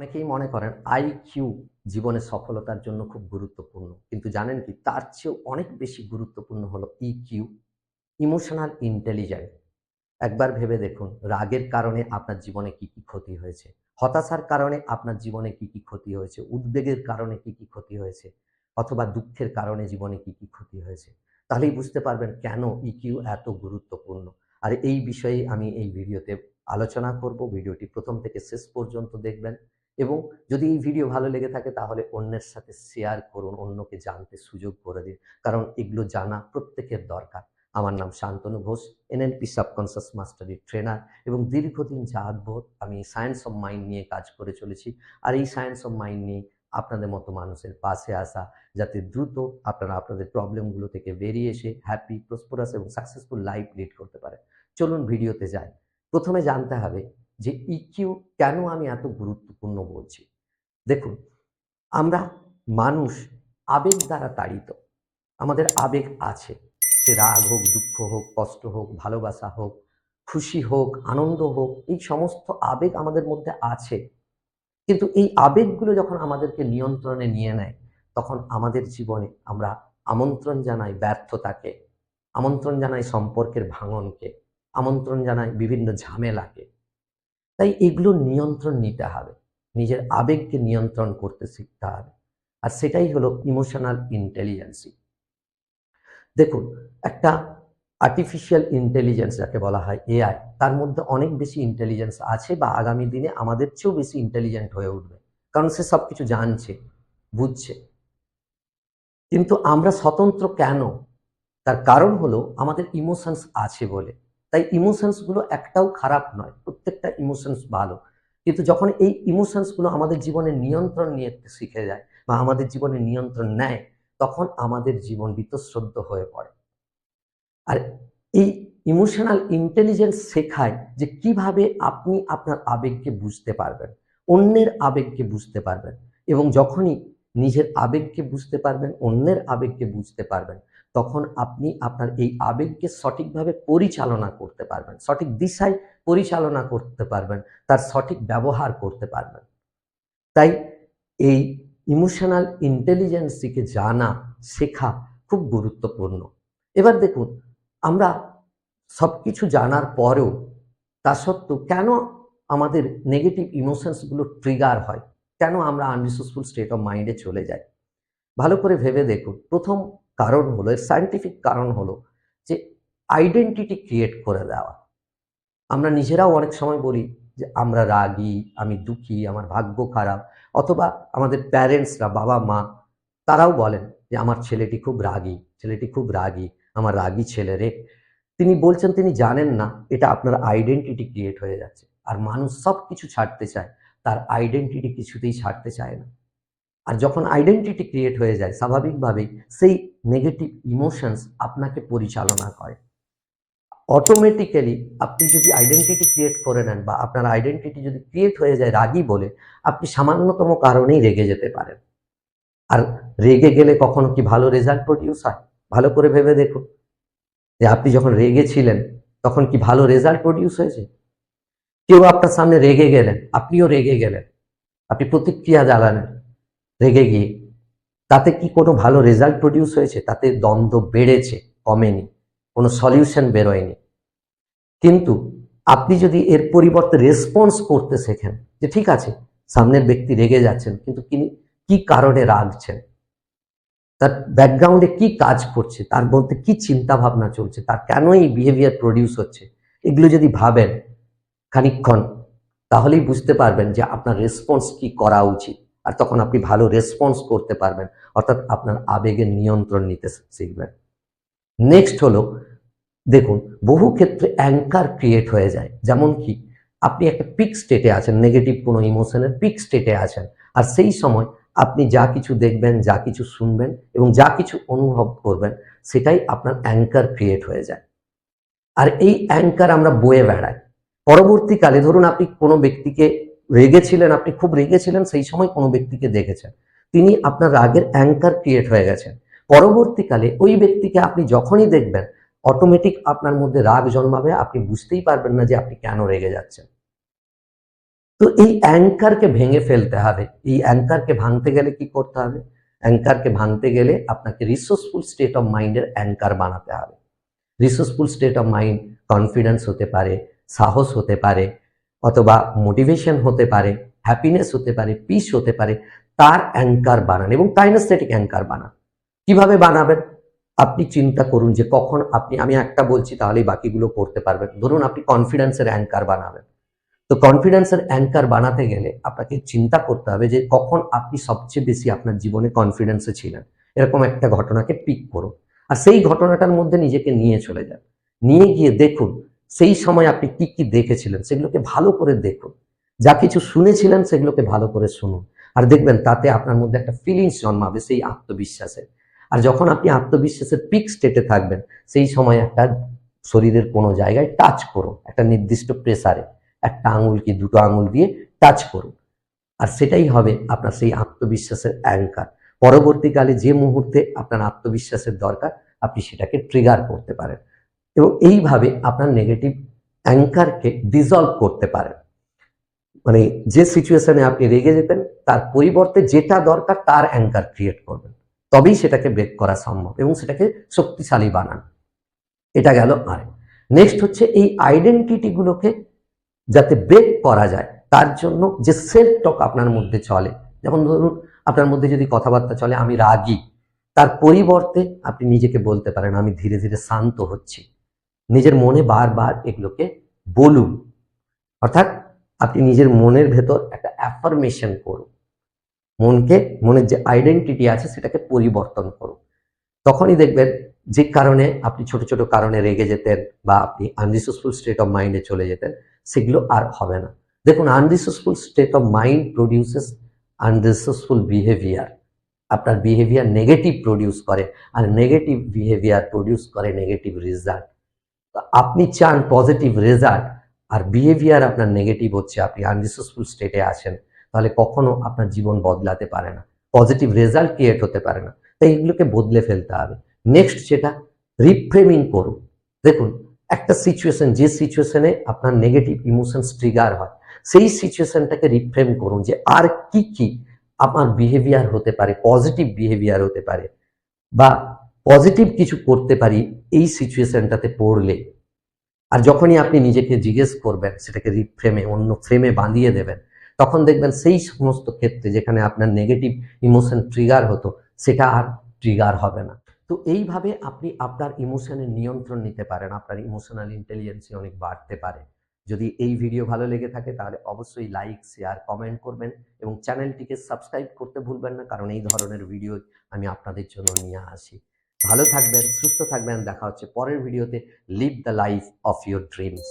অনেকেই মনে করেন আইকিউ জীবনে সফলতার জন্য খুব গুরুত্বপূর্ণ। কিন্তু জানেন কি? তার চেয়েও অনেক বেশি গুরুত্বপূর্ণ হলো ইকিউ ইমোশনাল ইন্টেলিজেন্ট একবার ভেবে দেখুন, রাগের কারণে আপনার জীবনে কি কি ক্ষতি হয়েছে, হতাশার কারণে আপনার জীবনে কি কি ক্ষতি হয়েছে, উদ্বেগের কারণে কি কি ক্ষতি হয়েছে, অথবা দুঃখের কারণে জীবনে কি কি ক্ষতি হয়েছে। তাহলেই বুঝতে পারবেন কেন ইকিউ এত গুরুত্বপূর্ণ। আর এই বিষয়ে আমি এই ভিডিওতে আলোচনা করব। ভিডিওটি প্রথম থেকে শেষ পর্যন্ত দেখবেন। এবং যদি এই ভিডিও ভালো লেগে থাকে তাহলে অন্যের সাথে শেয়ার করুন, অন্যকে জানতে সুযোগ করে দিন। কারণ এগুলো জানা প্রত্যেকের দরকার। আমার নাম Shantanu Ghosh NLP subconscious mastery trainer এবং দীর্ঘদিন যাবৎ আমি সায়েন্স অফ মাইন্ড নিয়ে কাজ করে চলেছি। আর এই সায়েন্স অফ মাইন্ড নিয়ে আপনাদের মতো মানুষের পাশে আসা, যাতে দ্রুত আপনারা আপনাদের প্রবলেমগুলো থেকে বেরিয়ে এসে হ্যাপি প্রসপোরাস এবং সাকসেসফুল লাইফ লিড করতে পারে চলুন ভিডিওতে যাই। প্রথমে জানতে হবে যে ইকিউ কেন আমি এত গুরুত্বপূর্ণ বলছি? দেখুন, আমরা মানুষ আবেগ দ্বারা তাড়িত। আমাদের আবেগ আছে। সে রাগ হোক, দুঃখ হোক, কষ্ট হোক, ভালোবাসা হোক, খুশি হোক, আনন্দ হোক, এই সমস্ত আবেগ আমাদের মধ্যে আছে। কিন্তু এই আবেগগুলো যখন আমাদেরকে নিয়ন্ত্রণে নিয়ে নেয়, তখন আমাদের জীবনে আমরা আমন্ত্রণ জানাই ব্যর্থতাকে, আমন্ত্রণ জানাই সম্পর্কের ভাঙনকে, আমন্ত্রণ জানাই বিভিন্ন ঝামেলাকে। তাই এগুলো নিয়ন্ত্রণ নিতে হবে। নিজের আবেগকে নিয়ন্ত্রণ করতে শিখতে হবে। আর সেটাই হলো ইমোশনাল ইন্টেলিজেন্সি দেখুন, একটা আর্টিফিশিয়াল ইন্টেলিজেন্স যাকে বলা হয় এআই তার মধ্যে অনেক বেশি ইন্টেলিজেন্স আছে বা আগামী দিনে আমাদের চেয়েও বেশি ইন্টেলিজেন্ট হয়ে উঠবে। কারণ সে সব কিছু জানছে, বুঝছে। কিন্তু আমরা স্বতন্ত্র কেন? তার কারণ হলো আমাদের ইমোশনস আছে বলে। তাই ইমোশনসগুলো একটাও খারাপ নয়, প্রত্যেকটা ইমোশনস ভালো। কিন্তু যখন এই ইমোশনসগুলো আমাদের জীবনে নিয়ন্ত্রণ নিয়ে শিখে যায় বা আমাদের জীবনে নিয়ন্ত্রণ নেয়, তখন আমাদের জীবন বিতশ্রদ্ধ হয়ে পড়ে। আর এই ইমোশনাল ইন্টেলিজেন্স শেখায় যে কীভাবে আপনি আপনার আবেগকে বুঝতে পারবেন, অন্যের আবেগকে বুঝতে পারবেন এবং যখনই নিজের আবেগকে বুঝতে পারবেন, অন্যের আবেগকে বুঝতে পারবেন তখন আপনি আপনার এই আবেগকে সঠিকভাবে পরিচালনা করতে পারবেন। সঠিক দিশায় পরিচালনা করতে পারবেন, তার সঠিক ব্যবহার করতে পারবেন। তাই এই ইমোশনাল ইন্টেলিজেন্সিকে জানা, শেখা খুব গুরুত্বপূর্ণ। এবার দেখুন, আমরা সব কিছু জানার পরেও তা সত্ত্বেও কেন আমাদের নেগেটিভ ইমোশনসগুলো ট্রিগার হয়? কেন আমরা আনরিসোর্সফুল স্টেট অফ মাইন্ডে চলে যাই? ভালো করে ভেবে দেখুন। প্রথম কারণ হলো, এর সায়েন্টিফিক কারণ হলো যে আইডেন্টিটি ক্রিয়েট করে দেওয়া। আমরা নিজেরাও অনেক সময় বলি যে আমরা রাগী, আমি দুঃখী, আমার ভাগ্য খারাপ, অথবা আমাদের প্যারেন্টসরা বাবা, মা, তারাও বলেন যে আমার ছেলেটি খুব রাগী, ছেলেটি খুব রাগী, আমার রাগী ছেলে রে। তিনি বলছেন, তিনি জানেন না, এটা আপনার আইডেন্টিটি ক্রিয়েট হয়ে যাচ্ছে। আর মানুষ সব কিছু ছাড়তে চায়, তার আইডেন্টিটি কিছুতেই ছাড়তে চায় না। আর যখন আইডেন্টিটি ক্রিয়েট হয়ে যায়, স্বাভাবিকভাবেই সেই নেগেটিভ ইমোশনস আপনাকে পরিচালনা করে। অটোমেটিক্যালি আপনি যদি আইডেন্টিটি ক্রিয়েট করে নেন বা আপনার আইডেন্টিটি যদি ক্রিয়েট হয়ে যায় রাগী বলে, আপনি সামান্যতম কারণেই রেগে যেতে পারেন। আর রেগে গেলে কখনো কি ভালো রেজাল্ট প্রডিউস হয়? ভালো করে ভেবে দেখুন। যে আপনি যখন রেগে ছিলেন, তখন কি ভালো রেজাল্ট প্রডিউস হয়েছে? কেউ আপনার সামনে রেগে গেলেন, আপনিও রেগে গেলেন। আপনি প্রতিক্রিয়া জ্বালালেন রেগে গিয়ে। তাতে কি কোনো ভালো রেজাল্ট প্রডিউস হয়েছে? তাতে দ্বন্দ্ব বেড়েছে, কমেনি, কোনো সলিউশন বেরোয়নি। কিন্তু আপনি যদি এর পরিবর্তে রেসপন্স করতে শেখেন যে ঠিক আছে, সামনের ব্যক্তি রেগে যাচ্ছেন, কিন্তু কি কারণে রাগছেন? তার ব্যাকগ্রাউন্ডে কি কাজ করছে? তার মধ্যে কি চিন্তা ভাবনা চলছে? তার কেন এই বিহেভিয়ার প্রডিউস হচ্ছে? এগুলো যদি ভাবেন খানিক্ষণ তাহলেই বুঝতে পারবেন যে আপনার রেসপন্স কি করা উচিত। আর তখন আপনি ভালো রেসপন্স করতে পারবেন। অর্থাৎ আপনার আবেগের নিয়ন্ত্রণ নিতে শিখবেন। নেক্সট হলো, দেখুন, বহু ক্ষেত্রে অ্যাঙ্কার ক্রিয়েট হয়ে যায়। যেমন কি, আপনি একটা পিক স্টেটে আছেন নেগেটিভ কোনো ইমোশনের পিক স্টেটে আছেন, আর সেই সময় আপনি যা কিছু দেখবেন, যা কিছু শুনবেন এবং যা কিছু অনুভব করবেন, সেটাই আপনার অ্যাঙ্কার ক্রিয়েট হয়ে যায়। আর এই অ্যাঙ্কার আমরা বয়ে বেড়াই। পরবর্তীকালে ধরুন, আপনি কোনো ব্যক্তিকে রেগেছিলেন, আপনি খুব রেগেছিলেন, সেই সময় কোনো ব্যক্তিকে দেখেছেন। তিনি আপনার রাগের অ্যাঙ্কার ক্রিয়েট হয়ে গেছেন। পরবর্তীকালে ওই ব্যক্তিকে আপনি যখনই দেখবেন অটোমেটিক আপনার মধ্যে রাগ জন্মাবে, আপনি বুঝতেই পারবেন না যে আপনি কেন রেগে যাচ্ছেন। তো এই অ্যাঙ্কারকে ভেঙে ফেলতে হবে। এই অ্যাঙ্কারকে ভাঙতে গেলে কি করতে হবে? অ্যাঙ্কারকে ভাঙতে গেলে আপনাকে রিসোর্সফুল স্টেট অফ মাইন্ডের অ্যাঙ্কার বানাতে হবে। Resourceful state of mind confidence হতে পারে, সাহস হতে পারে অথবা মোটিভেশন হতে পারে, হ্যাপিনেস হতে পারে, পিস হতে পারে, তার অ্যাঙ্কার বানান এবং কাইনোস্থেটিক অ্যাঙ্কার বানান। কীভাবে বানাবেন? আপনি চিন্তা করুন যে কখন আপনি, আমি একটা বলছি তাহলেই বাকিগুলো করতে পারবেন। ধরুন আপনি কনফিডেন্সের অ্যাঙ্কার বানাবেন। তো কনফিডেন্সের অ্যাঙ্কার বানাতে গেলে আপনাকে চিন্তা করতে হবে যে কখন আপনি সবচেয়ে বেশি আপনার জীবনে কনফিডেন্সে ছিলেন। এরকম একটা ঘটনাকে পিক করুন। আর সেই ঘটনাটার মধ্যে নিজেকে নিয়ে চলে যান। নিয়ে গিয়ে দেখুন সেই সময় আপনি কি কি দেখেছিলেন? সেগুলোকে ভালো করে দেখুন। যা কিছু শুনেছিলেন, সেগুলোকে ভালো করে শুনুন। আর দেখবেন, তাতে আপনার মধ্যে একটা ফিলিংস জন্মাবে সেই আত্মবিশ্বাসের আর যখন আপনি আত্মবিশ্বাসের পিক স্টেটে থাকবেন, সেই সময় একটা শরীরের কোনো জায়গায় টাচ করুন। একটা নির্দিষ্ট প্রেসারে একটা আঙুল কি, দুটো আঙুল দিয়ে টাচ করুন। আর সেটাই হবে আপনার সেই আত্মবিশ্বাসের অ্যাঙ্কার পরবর্তীকালে যে মুহূর্তে আপনার আত্মবিশ্বাসের দরকার, আপনি সেটাকে ট্রিগার করতে পারেন। এবং এইভাবে আপনার নেগেটিভ অ্যাঙ্কারকে ডিজলভ করতে পারেন। মানে যে সিচুয়েশনে আপনি রেগে যেতেন, তার পরিবর্তে যেটা দরকার তার অ্যাঙ্কার ক্রিয়েট করবেন। তবেই সেটাকে ব্রেক করা সম্ভব এবং সেটাকে শক্তিশালী বানান। এটা গেল আর নেক্সট হচ্ছে এই আইডেন্টিটিগুলোকে যাতে ব্রেক করা যায়, তার জন্য যে সেলফ টক আপনার মধ্যে চলে। যেমন ধরুন, আপনার মধ্যে যদি কথাবার্তা চলে, আমি রাগী, তার পরিবর্তে আপনি নিজেকে বলতে পারেন, আমি ধীরে ধীরে শান্ত হচ্ছি। নিজের মনে বারবার এগুলোকে বলুন। অর্থাৎ আপনি নিজের মনের ভেতর একটা অ্যাফার্মেশন করুন। মনকে, মনের যে আইডেন্টিটি আছে সেটাকে পরিবর্তন করুন। তখনই দেখবেন যে কারণে আপনি ছোট ছোট কারণে রেগে যেতেন বা আপনি আনরিসোর্সফুল স্টেট অফ মাইন্ডে চলে যেতেন, সেগুলো আর হবে না। দেখুন unresourceful state of mind produces unresourceful behaviour আপনার বিহেভিয়ার নেগেটিভ প্রডিউস করে, আর নেগেটিভ বিহেভিয়ার প্রডিউস করে নেগেটিভ রেজাল্ট আপনি চান পজিটিভ রেজাল্ট আর বিহেভিয়ার আপনার নেগেটিভ হচ্ছে, আপনি আনরিসোর্সফুল স্টেটে আছেন, তাহলে কখনো আপনার জীবন বদলাতে পারে না। পজিটিভ রেজাল্ট ক্রিয়েট হতে পারে না। তাই এগুলোকে বদলে ফেলতে হবে। নেক্সট যেটা রিফ্রেমিং করুন। দেখুন, একটা সিচুয়েশন যে সিচুয়েশনে আপনার নেগেটিভ ইমোশনস ট্রিগার হয়, সেই সিচুয়েশনটাকে রিফ্রেম করুন যে আর কি কি আমার বিহেভিয়ার হতে পারে পজিটিভ বিহেভিয়ার হতে পারে, বা পজিটিভ কিছু করতে পারি এই সিচুয়েশনটাতে পড়লে আর যখনই আপনি নিজেকে জিজ্ঞেস করবেন, সেটাকে রিফ্রেমে অন্য ফ্রেমে বাঁধিয়ে দেবেন, তখন দেখবেন সেই সমস্ত ক্ষেত্রে যেখানে আপনার নেগেটিভ ইমোশন ট্রিগার হতো, সেটা আর ট্রিগার হবে না। তো এইভাবে আপনি আপনার ইমোশনের নিয়ন্ত্রণ নিতে পারেন, আপনার ইমোশনাল ইন্টেলিজেন্সি অনেক বাড়তে পারে। যদি এই ভিডিও ভালো লেগে থাকে, তাহলে অবশ্যই লাইক শেয়ার কমেন্ট করবেন এবং চ্যানেলটিকে সাবস্ক্রাইব করতে ভুলবেন না, কারণ এই ধরনের ভিডিও আমি আপনাদের জন্য নিয়ে আসি। ভালো থাকবেন সুস্থ থাকবেন। দেখা হচ্ছে পরের ভিডিওতে। Live the life of your dreams